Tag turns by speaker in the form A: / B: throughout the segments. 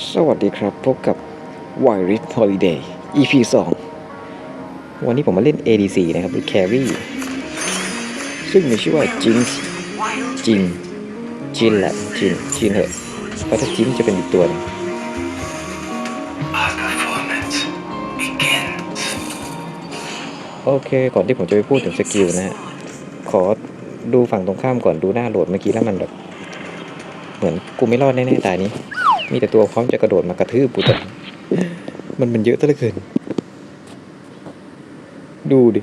A: สวัสดีครับ พบกับ w i r i s Holiday EP 2 วันนี้ผมมาเล่น ADC นะครับ หรือ Carry ซึ่งมีชื่อว่าจินจินจินแหละจินจินเหอะเพราะถ้าจินจะเป็นอีกตัวหนึง
B: Our performance begins.
A: โอเค ก่อนที่ผมจะไปพูดถึงสกิลนะฮะ ขอดูฝั่งตรงข้ามก่อนดูหน้าโหลดเมื่อกี้แล้วมันแบบ เหมือนกูไม่รอดแน่ๆตายนี้ มีแต่ตัวพร้อมจะกระโดดมากระทืบกูแต่มันมันเยอะซะเหลือเกิน ดูดิ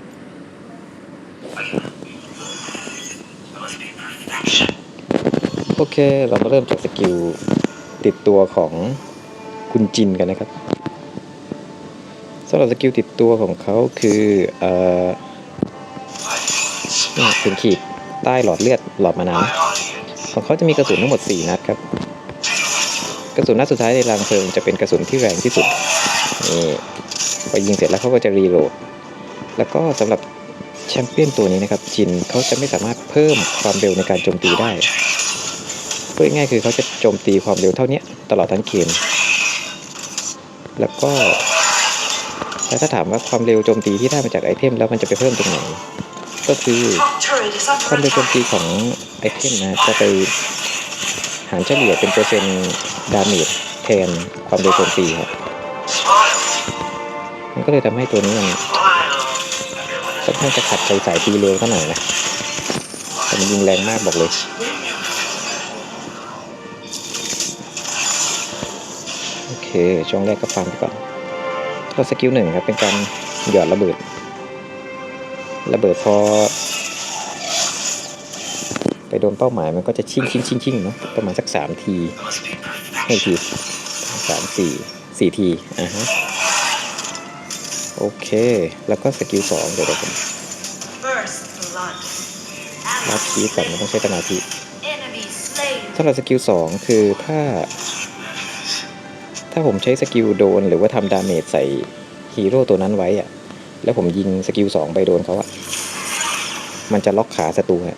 A: โอเค เรามาเริ่มจากสกิลติดตัวของคุณจินกันนะครับสำหรับสกิลติดตัวของเขาคือเอ่อเป็นขีดใต้หลอดเลือดหลอดมานาวของเขาจะมีกระสุนทั้งหมด 4 นัดครับ กระสุนนัดสุดท้ายในรางเพลิงจะเป็นกระสุนที่แรงที่สุดนี่พอยิงเสร็จแล้วเขาก็จะรีโหลด แล้วก็สำหรับแชมเปี้ยนตัวนี้นะครับจินเขาจะไม่สามารถเพิ่มความเร็วในการโจมตีได้พูดง่ายคือเขาจะโจมตีความเร็วเท่านี้ตลอดทั้งเกม แล้วก็แล้วถ้าถามว่าความเร็วโจมตีที่ได้มาจากไอเทมแล้วมันจะไปเพิ่มตรงไหน ก็คือความเร็วโจมตีของไอเทมนะจะไป หารเฉลี่ยเป็นเปอร์เซ็นต์ดาเมจแทนความเร็วโจมตีครับมันก็เลยทำให้ตัวนี้มันค่อนข้างจะขัดใจสายตีเร็วเท่าหน่อยนะแต่มันยิงแรงมากบอกเลยโอเคช่วงแรกก็ฟังไปก่อนก็สกิลหนึ่งครับเป็นการหยอดระเบิด ระเบิดพอ ไปโดนเป้าหมายมันก็จะชิ่งชิ่งชิ่งชิ่งเนาะประมาณสักสามทีให้ทีสามสี่สี่ทีอ่าฮะโอเค แล้วก็สกิลสองเดี๋ยวเดี๋ยวผมรับคีย์ก่อนมันต้องใช้สมาธิ
C: Enemy slain.
A: สำหรับสกิลสองคือถ้า ถ้าผมใช้สกิลโดนหรือว่าทำดาเมจใส่ฮีโร่ตัวนั้นไว้อะแล้วผมยิงสกิลสองไปโดนเขาอะมันจะล็อกขาศัตรูฮะ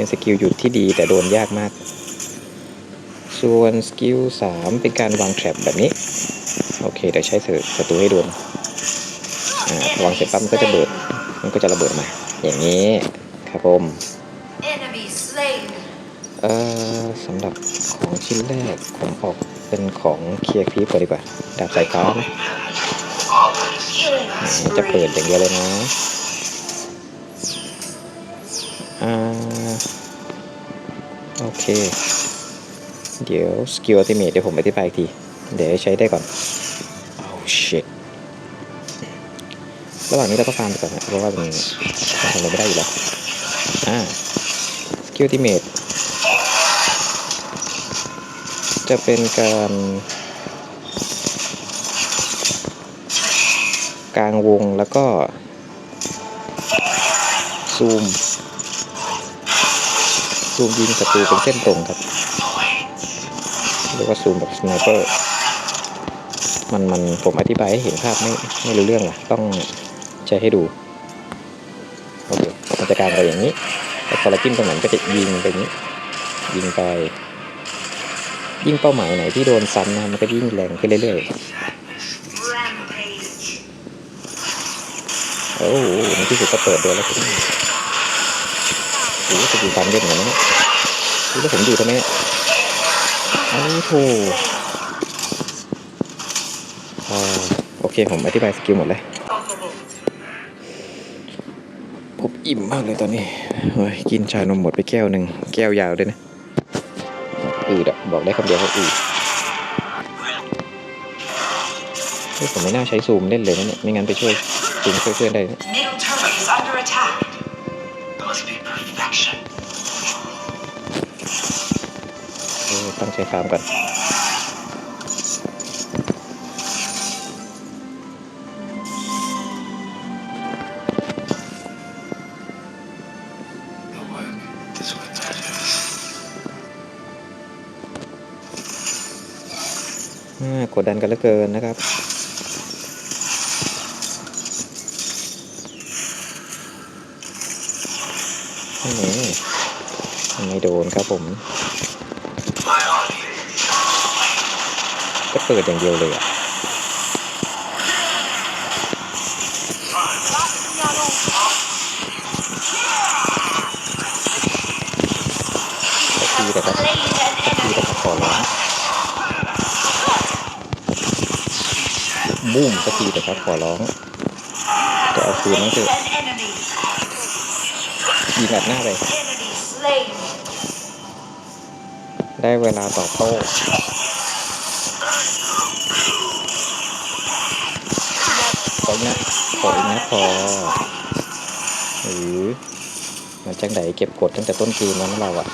A: เป็นสกิลหยุดที่ดีแต่โดนยากมาก ส่วนสกิลสามเป็นการวางแทร็บแบบนี้ โอเคเดี๋ยวใช้ศัตรูให้โดนวางเสร็จปั๊มก็จะเบิด มันก็จะระเบิดมา อย่างนี้ครับผมเอ่อสำหรับของชิ้นแรกผมออกเป็นของเคลียร์คลิปก่อนดีกว่าดาบสายฟ้านะจะเปิดอย่างเดียวเลยนะ อ่าโอเค เดี๋ยวสกิลอัลติเมทเดี๋ยวผมอธิบายอีกที เดี๋ยวใช้ได้ก่อน oh shit ระหว่างนี้เราก็ฟาร์มไปก่อนนะเพราะว่ามันมันทำอะไรไม่ได้อยู่แล้วอ่าสกิลอัลติเมทจะเป็นการกลางวงแล้วก็ซูม ซูมยิงศัตรูเป็นเส้นตรงครับเรียกว่าซูมแบบสไนเปอร์มันมันผมอธิบายให้เห็นภาพไม่ไม่รู้เรื่องว่ะต้องใช้ให้ดูโอเคมันจะกลางไปอย่างนี้แล้วพอเราจิ้มตรงไหนก็จะยิงไปนี้ ยิงไป ยิ่งเป้าหมายไหนที่โดนซ้ำนะมันก็ยิ่งแรงขึ้นเรื่อยๆโอ้โหในที่สุดก็เปิดโดนแล้ว โอ้โหจะอยู่ตามเล่นเหมือนกันนะเนี่ยดูแล้วผมอยู่ทำไมเนี่ยโอ้โหอ่าโอเคผมอธิบายสกิลหมดเลยผมอิ่มมากเลยตอนนี้เฮ้ยกินชานมหมดไปแก้วหนึ่งแก้วยาวด้วยนะอืดอะบอกได้คำเดียวว่าอืดผมไม่น่าใช้ซูมเล่นเลยนะเนี่ยไม่งั้นไปช่วยซูมช่วยเพื่อนได้ ต้องใช้ฟาร์มก่อน
B: The work is what matters.
A: อ่ากดดันกันเหลือเกินนะครับนี่ไม่โดนครับผม ก็เปิดอย่างเดียวเลยอะสักทีแต่ก็สักทีแต่ก็ขอร้องบุ้มสักทีแต่ก็ขอร้องจะเอาคืนนั่นคือยิงอัดหน้าไป
C: Enemy slain.
A: ได้เวลาตอบโต้ นะขออีกนะพอหรือมันจังไดเก็บกดตั้งแต่ต้นเกมแล้วนเราอะ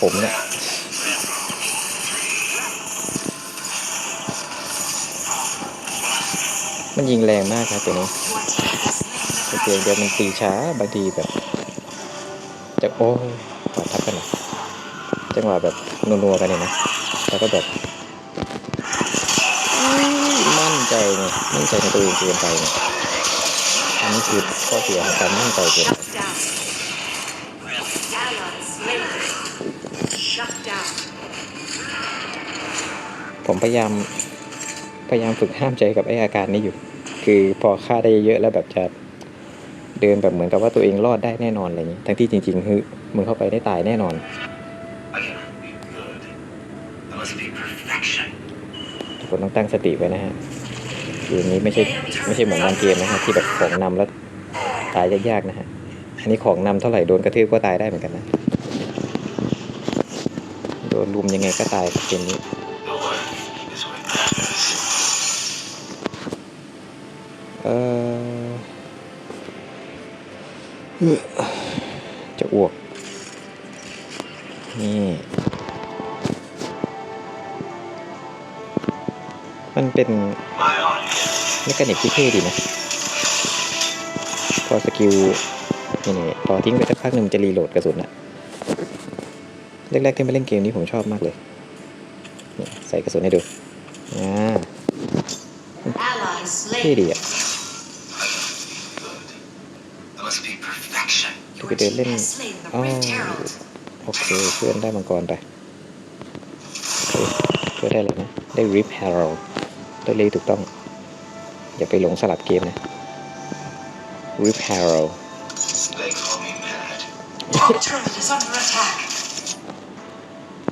A: ผมเนี่ยมันยิงแรงมากครับตัวนี้ต่เพียงเดียวมันตีช้าบางทีแบบจะโอ้ยขอทับกันน่อยจังหวะแบบนัวๆกันเนี่ยนะแล้วก็แบบ ใจไงมั่นใจในตัวเองเกินไปไงอันนี้คือข้อเสียของการมั่นใจเกินผมพยายามพยายามฝึกห้ามใจกับไออาการนี้อยู่ คือพอฆ่าได้เยอะแล้วแบบจะเดินแบบเหมือนกับว่าตัวเองรอดได้แน่นอนอะไรอย่างนี้ ทั้งที่จริงๆคือมึงเข้าไปได้ตายแน่นอน ทุกคนต้องตั้งสติไว้นะฮะ เกมนี้ไม่ใช่ไม่ใช่เหมือนบางเกมนะฮะที่แบบของนำแล้วตายยากๆนะฮะอันนี้ของนำเท่าไหร่โดนกระทืบก็ตายได้เหมือนกันนะโดนลุมยังไงก็ตายเกมนี้เออจะอ้วก นี่มันเป็น เมคานิกที่เท่ดีนะ พอสกิลนี่นี่พอทิ้งไปสักพักหนึ่งมันจะรีโหลดกระสุนอะแรกๆที่มาเล่นเกมนี้ผมชอบมากเลยนี่ใส่กระสุนให้ดูอ่า
C: Ally
A: เท่
C: slain.
A: ดีอะ
B: I cannot be good. There must be perfection.
A: จะไปเดินเล่น
C: Has slain the
A: อ๋อ
C: Rift Herald.
A: โอเคเพื่อนได้มังกรไปเฮ้ยเพื่อนได้แล้วนะ ได้ Rip Herald ได้เลยถูกต้อง อย่าไปหลงสลับเกมนะ
C: repair Our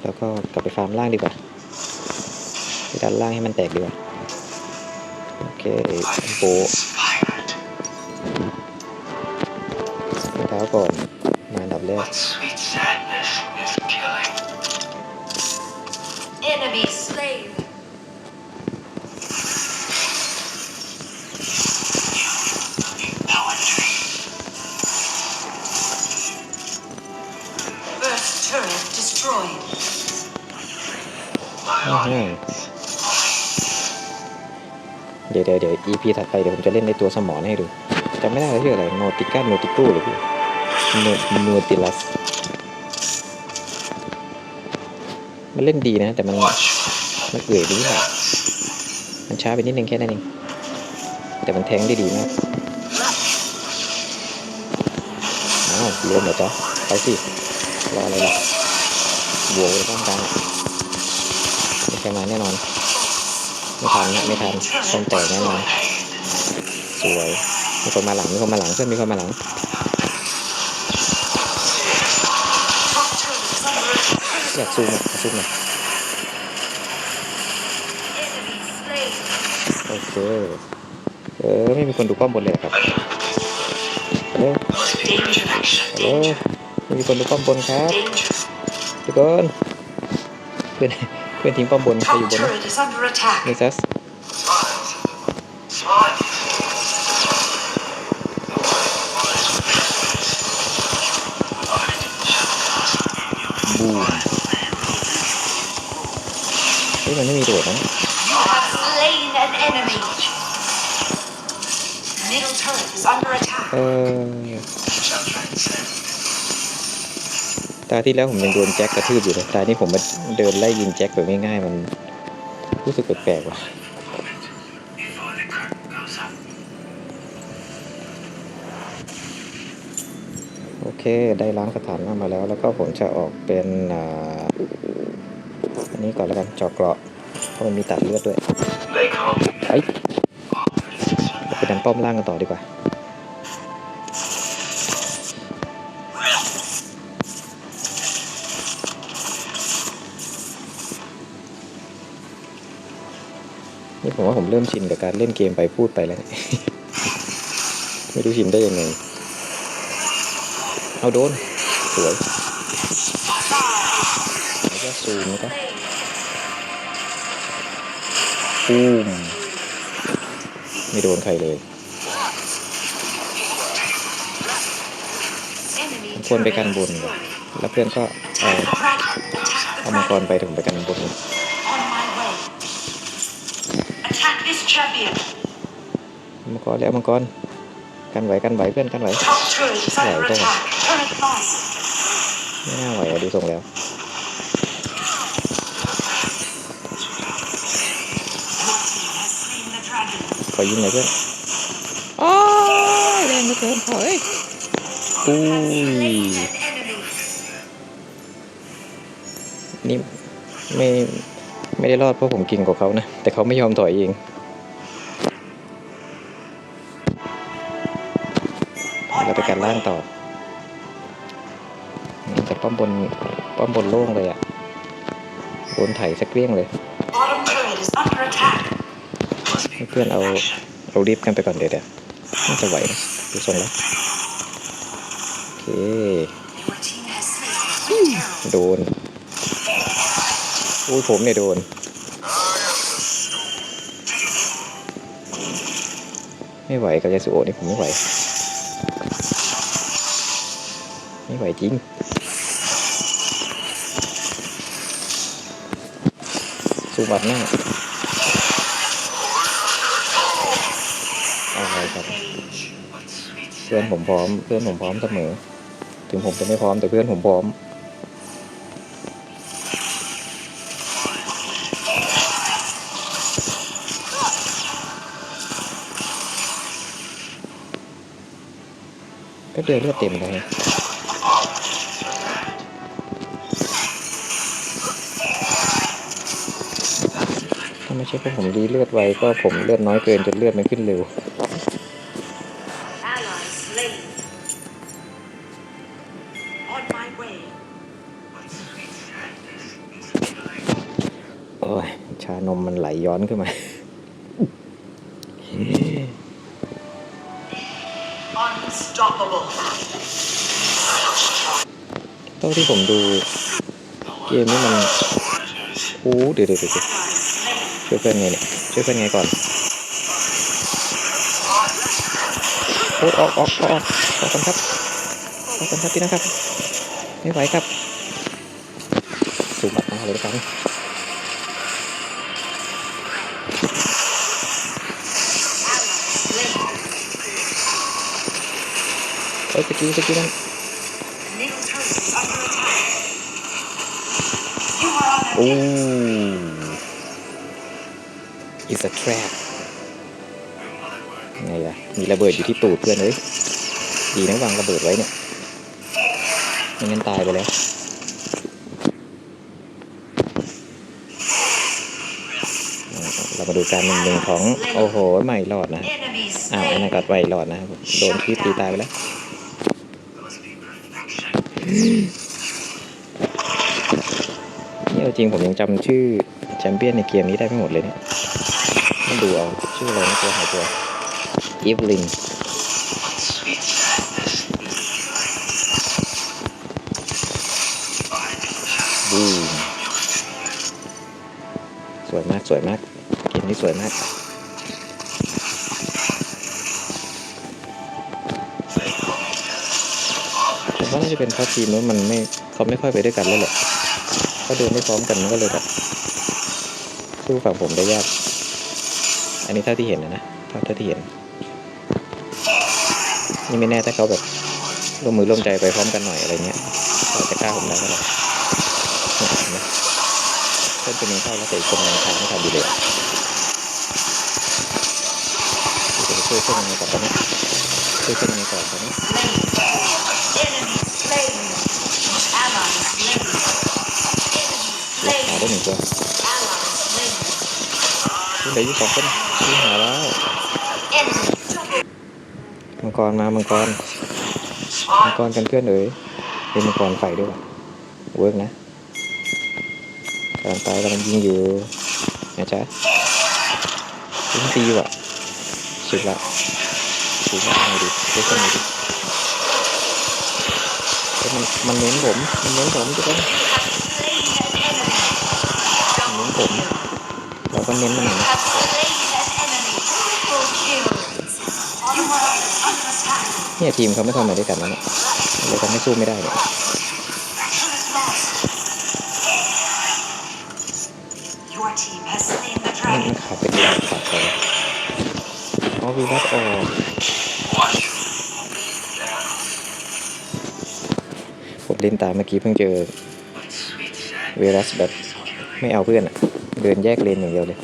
A: แล้วก็กลับไปฟาร์มล่างดีกว่าไปดันล่างให้มันแตกดีกว่า โอเคโบเท้าก่อน มานดับแรก
C: Enemy slain.
A: EP ถัดไปเดี๋ยวผมจะเล่นในตัวสมอนให้ดูจำไม่ได้ว่าชื่ออะไรโนติก้าโนติกูหรือพี่โนโนติลัสมันเล่นดีนะ แต่มัน
B: Watch.
A: มันเอื่อยไปนิดหน่อยมันช้าไปนิดนึงแค่นั้นเองแต่มันแทงได้ดีมากอ้าวรวมเหรอจ๊ะไปสิรออะไรล่ะบวกเลยต้องการไม่ใช่มาแน่นอน ไม่ทันนะไม่ทันต้องแตกแน่นอนสวยมีคนมาหลังมีคนมาหลังเพื่อนมีคนมาหลังอยากซูมอะซูมหน่อยโอเคเออไม่มีคนดูป้อมบนเลยครับ
B: I cannot.
A: เฮัลโหลไม่มีคนดูป้อมบนครับทุกคนเพื่อน พื่อนทิ้งป้อมบนใครอยู่
C: Top
A: บนนะ
C: turret is under attack.
A: เนซัส
B: Smiles. Smiles. The work is what matters. I shall trust in your
A: บูมเฮ้ยมันไม่มีโดดนะ
C: You have slain an enemy. Middle turret is under attack.
A: เออ ตาที่แล้วผมยังโดนแจ็คกระทืบอยู่เลยตานี้ผมมาเดินไล่ยิงแจ็คแบบง่ายๆมันรู้สึกแปลกๆว่ะ
B: Before the curtain goes up.
A: โอเคเค ได้ล้างสถานะมาแล้ว แล้วก็ผมจะออกเป็นอ่าอันนี้ก่อนแล้วกันเจาะเกราะเพราะมันมีตัดเลือดด้วย
B: They call me
A: ไปเราไปดันป้อมล่างกันต่อดีกว่า ผมว่าผมเริ่มชินกับการเล่นเกมไปพูดไปแล้ว ไม่รู้ชินได้ยังไง เอาโดน สวยแล้วก็ซูมนะครับปูมไม่โดนใครเลยควรไปกันบน แล้วเพื่อนก็เอาเอามังกรไปถึงไปกันบน มังกรแล้วมังกรกันไหวกันไหวเพื่อนกันไหว
C: Top turret is under
A: Right, don't
C: attack. Turret lost.
A: ไม่น่าไหวอะดูทรงแล้ว
C: Your team has slain the dragon.
A: ขอยิงหน่อยเพื่อนโอ้ยแรงเหลือเกินขอเอ้ยอุ้ย
C: Slain an enemy.
A: นี่ไม่ไม่ได้รอดเพราะผมเก่งกว่าเขานะ แต่เขาไม่ยอมถอยเอง กันล่างต่อแต่ป้อมบนป้อมบนโล่งเลยอะโดนไถสักเกลี้ยงเลย เพื่อนเอาเอารีบกันไปก่อนเดี๋ยวเดี๋ยวน่าจะไหวนะดูทรงแล้วโอเคโดนอุ้ยผมเนี่ยโดนไม่ไหวกับยาสุโอะนี่ผมไม่ไหว ไม่ไหวจริงสูบัดหน้าอะไรครับ เพื่อนผมพร้อม เพื่อนผมพร้อมเสมอ ถึงผมจะไม่พร้อมแต่เพื่อนผมพร้อมก็เดียวเลือดเต็มเลย ไม่ใช่เพราะผมดีเลือดไวก็ผมเลือดน้อยเกินจนเลือดมันขึ้นเร็วโอ้ยชานมมันไหลย้อนขึ้นมา เท่าที่ผมดู เกมนี้มันโอ้เดี๋ยวเดี๋ยวเดี๋ยว ช่วยเพื่อนไงเนี่ยช่วยเพื่อนไงก่อนโอ้ยออกออกออกออกออกกันครับออกกันครับพี่นะครับ ไม่ไหวครับ สูบบัตรมาเลยละกันเอ้ยสกิลสกิลนั่น
C: Middle turret a
A: trap ไงล่ะ มีระเบิดอยู่ที่ตูดเพื่อนเลยดีนะวางระเบิดไว้เนี่ยไม่งั้นตายไปแล้วเรามาดูการหนึ่งหนึ่งของ โอ้โหไม่รอดนะอ้าวอันนั้นก็ไม่รอดนะครับโดนคีบตีตายไปแล้วนี่เอาจริงผมยังจำชื่อแชมเปี้ยนในเกมนี้ได้ไม่หมดเลยเนี่ย ต้องดูเอาชื่ออะไรนะตัวหายตัวอีฟลิน
B: What sweet sadness is delight.
A: บูมสวยมากสวยมากเกมนี้สวยมากผมว่าน่าจะเป็นเพราะทีมนู้นมันไม่เขาไม่ค่อยไปด้วยกันแล้วแหละเขาเดินไม่พร้อมกันมันก็เลยแบบสู้ฝั่งผมได้ยากันนี้เท่าที่เห็นนะนะเท่าเท่าที่เห็น นี่ไม่แน่ถ้าเขาแบบร่วมมือร่วมใจไปพร้อมกันหน่อยอะไรเงี้ยเขาจะฆ่าผมได้ก็ได้เพื่อนเป็นนึงเข้าแล้วแต่อีกคนนทางไม่ทำดีเลยจะช่วยเพื่นยังไงก่อนตอนนี้ช่วยเพื่นยังไงก่อนตอนนี้า
C: น
A: ได้หนึ่งตัว เหลืออยู่สองคนที่หาแล้วมังกรมามังกรมังกรกันเพื่อนเอ๋ยเป็นมังกรไฟด้วยวะเวิร์กนะกำลังตายกำลังยิงอยู่นะจ๊ะยิงตีว่ะสุดละสุดละเอาดิเล่นกันดิมันมันเน้นผมมันเน้นผมทุกคน
C: You have slain an enemy.
A: มันเน้นผม เราก็เน้นมันหน่อยนะ
C: You have slain an enemy. Triple kill. You are under attack.
A: เนี่ยทีมเขาไม่ทำอะไรด้วยกันแล้วเนี่ยเลยทำให้สู้ไม่ได้เนี่ย
C: Your team has slain the
A: มัน
C: dragon.
A: มันขาดไปเดียวขาดไปอ๋อวีวัตออก
B: Watch. Down.
A: ผมเล่นตามเมื่อกี้เพิ่งเจอ
B: Sweet sad.
A: เวรัสแบบไม่เอาเพื่อนอะ เดินแยกเลนอย่างเดียวเลย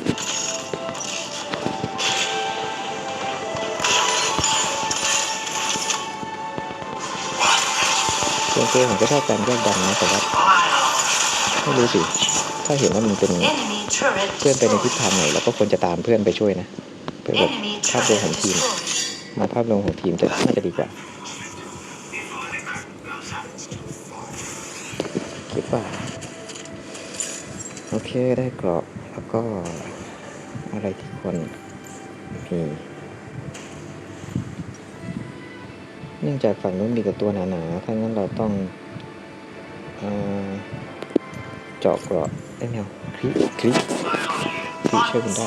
A: ส่วนตัวผมก็ชอบการแยกดันนะแต่ว่าไม่รู้สิถ้าเห็นว่ามันเป็น
C: Enemy turret
A: เพื่อนไปในทิศ
C: destroyed.
A: ทางไหนเราก็ควรจะตามเพื่อนไปช่วยนะเพื่อแบบ
C: Enemy
A: ภาพรวมของ
C: turret
A: ทีม
C: destroyed.
A: มาภาพรวมของทีมจะน่าจะดีกว่า เคได้กรอบแล้วก็อะไรที่ควรมีเนื่องจากฝั่งนู้นมีแต่ตัวหนาๆถ้างั้นเราต้องเอ่อเจาะเกราะได้แนวคลิคลิคลิช่วยคุณได้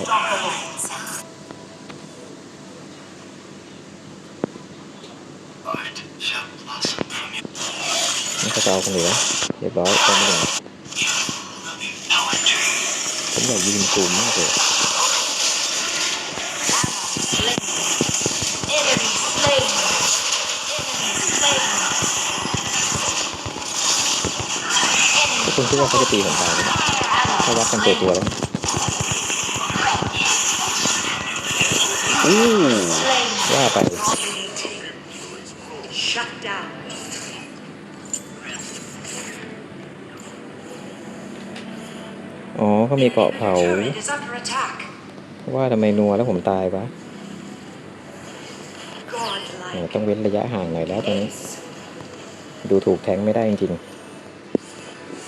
A: นี่เขาจะเอากันเหลือเรียบร้อยตรงนี้ ผมอยากยืนซูมมากเลย
C: Slain. Enemy slain. Enemy slain.
A: ทุกคนคิดว่าเขาจะตีผมตายไหมถ้าวัดกันตัวตัวๆแล้วอู้
C: Slain.
A: ว่าไป
C: Shut down.
A: อ๋อ เขามีเกาะเผา ว่าทำไมนัวแล้วผมตายวะต้องเว้นระยะห่างหน่อยแล้วตรงนี้ ดูถูกแทงไม่ได้จริง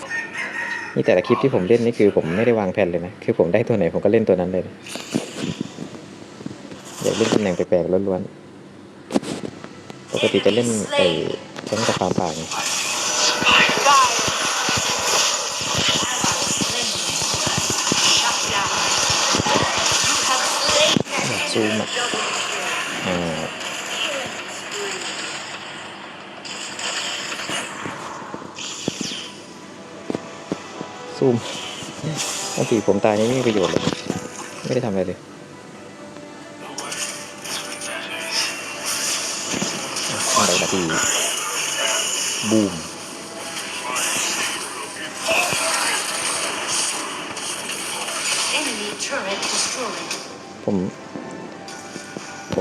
A: ๆ นี่แต่ละคลิปที่ผมเล่นนี่คือผมไม่ได้วางแผนเลยนะ คือผมได้ตัวไหนผมก็เล่นตัวนั้นเลยนะอยากเล่นตำแหน่งแปลกๆล้วนๆ ปกติจะเล่นไอ้แทงกับฟามป่าไง
C: Die. Slain. Shut down. You have slain an
A: อยาก ซูม
C: enemy.
A: อะ
C: Double
A: อ่าซูมบางทีผมตายนี่ไม่มีประโยชน์เลย ไม่ได้ทำอะไรเลยอะไรนาทีบูม
C: Enemy turret destroyed.
A: ผมผม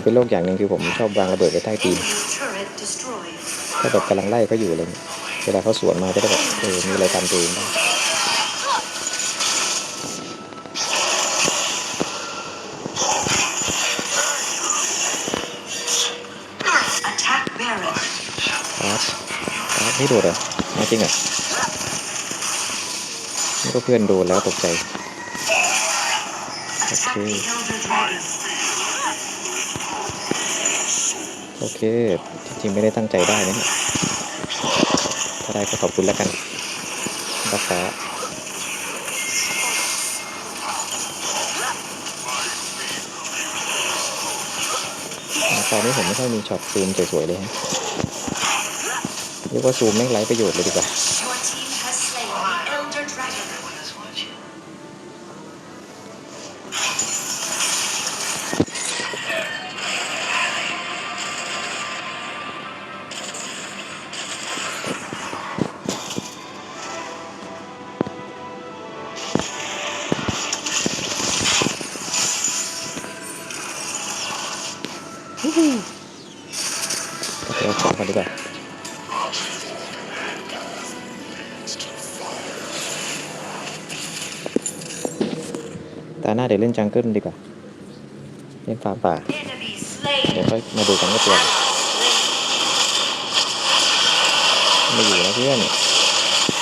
A: เป็นโรคอย่างหนึ่งคือผมชอบวางระเบิดไว้ใต้ตีน
C: Enemy turret destroyed.
A: ถ้าแบบกำลังไล่เขาอยู่อะไรเงี้ยเวลาเขาสวนมาจะได้แบบเออมีอะไรกันตัวเองได้
C: Attack Baron.
A: อาร์ตอาร์ตไม่โดดเหรอมาจริงเหรอนี่ก็เพื่อนโดนแล้วตกใจ
C: Attack the Elder Dragon.
A: โอเค จริงๆ ไม่ได้ตั้งใจได้นะถ้าได้ก็ขอบคุณแล้วกันรักษาตอนนี้ผมไม่ค่อยมีช็อตซูมสวยๆเลยฮะเรียกว่าซูมไม่งไร้ประโยชน์เลยดีกว่า อาขอนดีกว่าตาหน้าเดี๋ยวเล่นจังเกิลดีกว่า เล่นฟาร์ป่า เดี๋ยวค่อยมาดูกันว่าตัวอะไร
C: Slain.
A: ไม่อยู่นะเพื่อน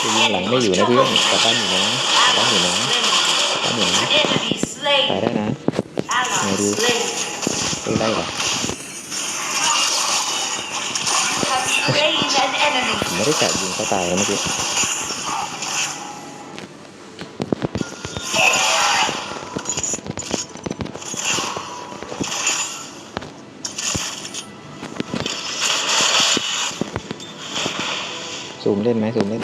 A: ยิงหลังไม่อยู่นะเพื่อนกลับบ้านอยู่นะกลับบ้านอยู่นะกลับบ้านอยู่นะตายได้นะ
C: Ally
A: Maybe.
C: slain.
A: สู้ได้หรอ ผมไม่ได้แตะยิงเขาตายเมื่อกี้ซูมเล่นไหมซูมเล่น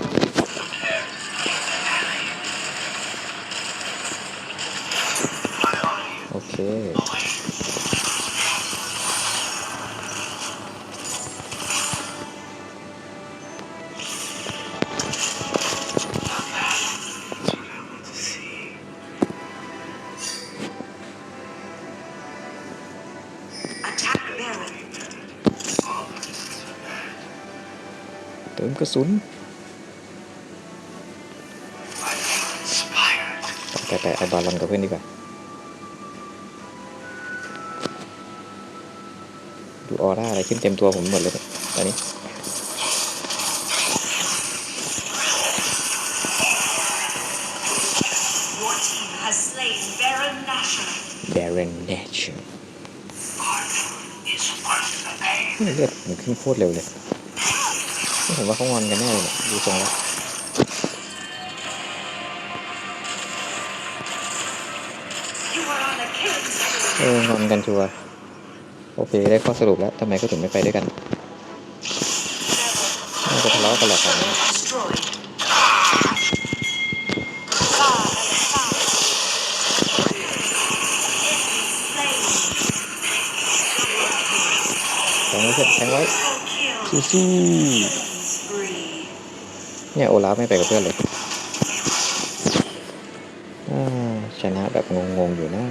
A: เติมกระสุน
B: Inspired.
A: ไปไปไอบอลลอนกับเพื่อนดีกว่า ดูออร่าอะไรขึ้นเต็มตัวผมหมดเลยตอนนี้
C: Your team has slain Baron Nashor.
A: แบรนเนช
B: Is worth the pain.
A: เลือดมันขึ้นโคตรเร็วเลย ผมว่าเขางอนกันแน่เลยดูทรงแล้วเอองอนกันชัวโอเค ได้ข้อสรุปแล้วทำไมเขาถึงไม่ไปด้วยกันน่าจะทะเลาะกันหละครับ
C: Destroyed. Far and far. Enemy slain.
A: แทงไว้เพื่อนแทงไว้
C: Triple kill.
A: สู้
C: Spree.
A: เนี่ยโอลาฟไม่ไปกับเพื่อนเลยอ่าชนะแบบงงๆอยู่นะ